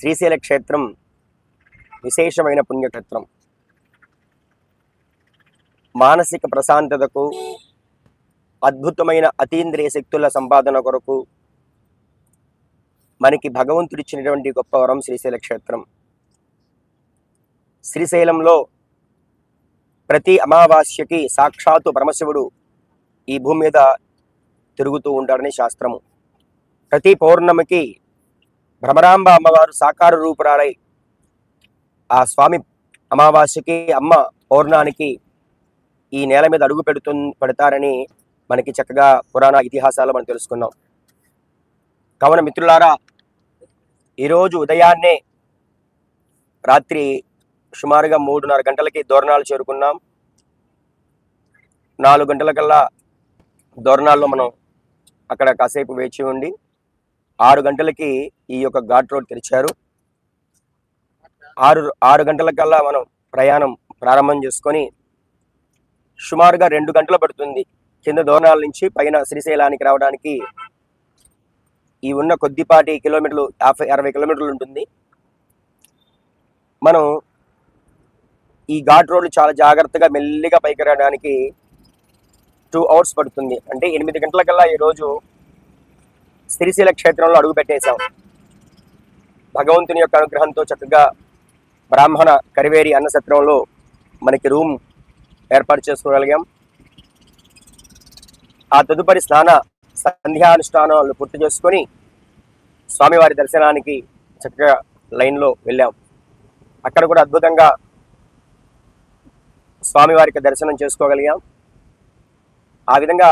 శ్రీశైల క్షేత్రం విశేషమైన పుణ్యక్షేత్రం. మానసిక ప్రశాంతతకు అద్భుతమైన అతీంద్రియ శక్తుల సంపాదన కొరకు మనకి భగవంతుడిచ్చినటువంటి గొప్ప వరం శ్రీశైల క్షేత్రం. శ్రీశైలంలో ప్రతి అమావాస్యకి సాక్షాత్తు పరమశివుడు ఈ భూమి మీద తిరుగుతూ ఉంటాడని శాస్త్రము. ప్రతి పౌర్ణమికి భ్రమరాంబ అమ్మవారు సాకార రూపురాలై ఆ స్వామి అమావాస్యకి అమ్మ పౌర్ణానికి ఈ నేల మీద అడుగు పెడుతు పెడతారని మనకి చక్కగా పురాణ ఇతిహాసాలు మనం తెలుసుకున్నాం. కావున మిత్రులారా ఈరోజు ఉదయాన్నే రాత్రి సుమారుగా మూడున్నర గంటలకి దోరణాలు చేరుకున్నాం. నాలుగు గంటలకల్లా దోరణాల్లో మనం అక్కడ కాసేపు వేచి ఉండి ఆరు గంటలకి ఈ యొక్క ఘాట్ రోడ్ తెరిచారు. ఆరు ఆరు గంటలకల్లా మనం ప్రయాణం ప్రారంభం చేసుకొని సుమారుగా రెండు గంటలు పడుతుంది. కింద దోరణాల నుంచి పైన శ్రీశైలానికి రావడానికి ఈ ఉన్న కొద్దిపాటి కిలోమీటర్లు యాభై అరవై కిలోమీటర్లు ఉంటుంది. మనం ఈ ఘాట్ రోడ్లు చాలా జాగ్రత్తగా మెల్లిగా పైకి రావడానికి టూ అవర్స్ పడుతుంది. అంటే ఎనిమిది గంటలకల్లా ఈరోజు శ్రీశైల క్షేత్రంలో అడుగు పెట్టేశాం. భగవంతుని యొక్క అనుగ్రహంతో చక్కగా బ్రాహ్మణ కరివేరి అన్నసత్రంలో మనకి రూమ్ ఏర్పాటు చేసుకోగలిగాం. ఆ తదుపరి స్నాన సంధ్యానుష్ఠానాలు పూర్తి చేసుకొని స్వామివారి దర్శనానికి చక్కగా లైన్లో వెళ్ళాం. అక్కడ కూడా అద్భుతంగా స్వామివారికి దర్శనం చేసుకోగలిగాం. ఆ విధంగా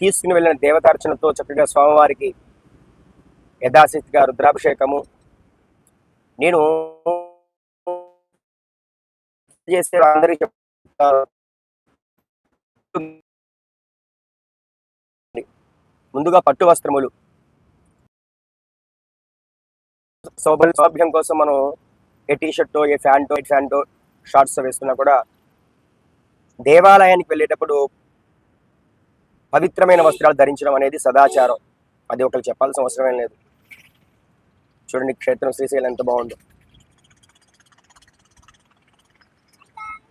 తీసుకుని వెళ్ళిన దేవతార్చనతో చక్కగా స్వామివారికి యథాశక్తిగా రుద్రాభిషేకము. నేను చేస్తే అందరికీ చెప్తారు ముందుగా పట్టు వస్త్రములు. సౌభ సౌభ్యం కోసం మనం ఏ టీషర్టో ఏ ఫ్యాంటో ఏ ఫ్యాంటో షార్ట్స్ వేసుకున్నా కూడా దేవాలయానికి వెళ్ళేటప్పుడు పవిత్రమైన వస్త్రాలు ధరించడం అనేది సదాచారం. అది ఒకరు చెప్పాల్సిన అవసరం లేదు. చూడండి క్షేత్రం శ్రీశైలం ఎంత బాగుందో.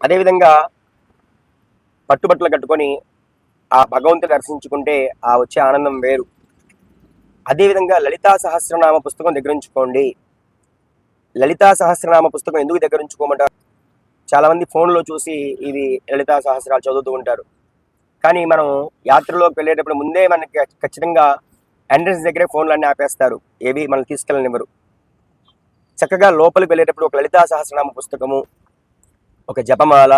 అదేవిధంగా పట్టుబట్టలు కట్టుకొని ఆ భగవంతుని దర్శించుకుంటే ఆ వచ్చే ఆనందం వేరు. అదేవిధంగా లలితా సహస్రనామ పుస్తకం దగ్గర ఉంచుకోండి. లలితా సహస్రనామ పుస్తకం ఎందుకు దగ్గర ఉంచుకోమంటారు? చాలామంది ఫోన్లో చూసి ఇవి లలితా సహస్రాలు చదువుతూ ఉంటారు. కానీ మనం యాత్రలోకి వెళ్ళేటప్పుడు ముందే మనకి ఖచ్చితంగా ఎంట్రన్స్ దగ్గరే ఫోన్లు అన్నీ ఆపేస్తారు. ఏవి మనం తీసుకెళ్ళనివ్వరు. చక్కగా లోపలికి వెళ్ళేటప్పుడు ఒక లలితా సహస్రనామ పుస్తకము ఒక జపమాల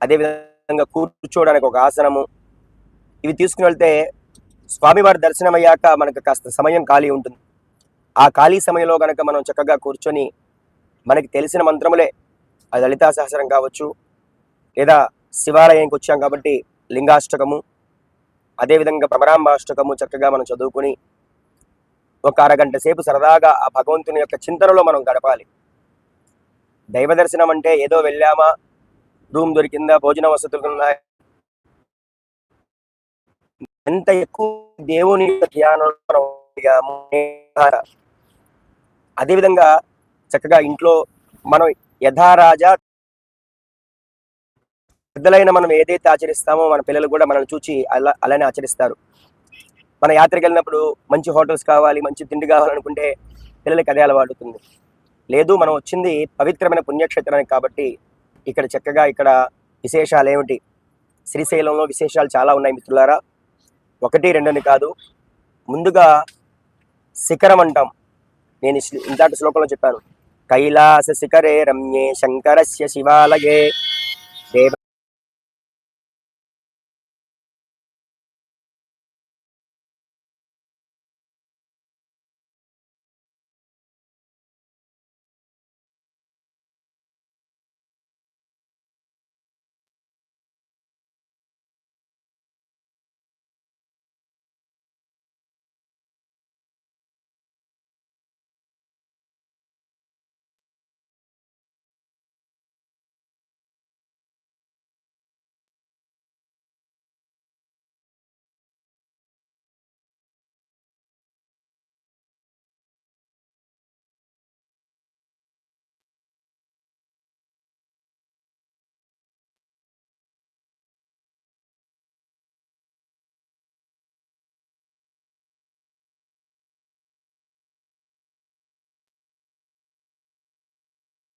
అదేవిధంగా కూర్చోవడానికి ఒక ఆసనము ఇవి తీసుకుని వెళ్తే స్వామివారి దర్శనం అయ్యాక మనకు కాస్త సమయం ఖాళీ ఉంటుంది. ఆ ఖాళీ సమయంలో కనుక మనం చక్కగా కూర్చొని మనకి తెలిసిన మంత్రములే అది లలితా సహస్రం కావచ్చు లేదా శివాలయానికి వచ్చాం కాబట్టి లింగాష్టకము అదేవిధంగా భ్రమరాంబాష్టకము చక్కగా మనం చదువుకుని ఒక అరగంట సేపు సరదాగా ఆ భగవంతుని యొక్క చింతనలో మనం గడపాలి. దైవ దర్శనం అంటే ఏదో వెళ్ళామా రూమ్ దొరికిందా భోజన వసతులు ఉన్నాయి? ఎంత ఎక్కువ దేవుని యొక్క అదేవిధంగా చక్కగా ఇంట్లో మనం యథారాజా పెద్దలైన మనం ఏదైతే ఆచరిస్తామో మన పిల్లలు కూడా మనల్ని చూచి అలా అలానే ఆచరిస్తారు. మన యాత్రకి వెళ్ళినప్పుడు మంచి హోటల్స్ కావాలి మంచి తిండి కావాలనుకుంటే పిల్లలకి అదే అలవాడుతుంది లేదు మనం వచ్చింది పవిత్రమైన పుణ్యక్షేత్రానికి కాబట్టి ఇక్కడ చక్కగా ఇక్కడ విశేషాలు ఏమిటి? శ్రీశైలంలో విశేషాలు చాలా ఉన్నాయి మిత్రులారా. ఒకటి రెండని కాదు. ముందుగా శిఖరం అంటాం. నేను ఈ ఇందాక శ్లోకంలో చెప్పాను. కైలాస శిఖరే రమ్యే శంకరస్య శివాలయే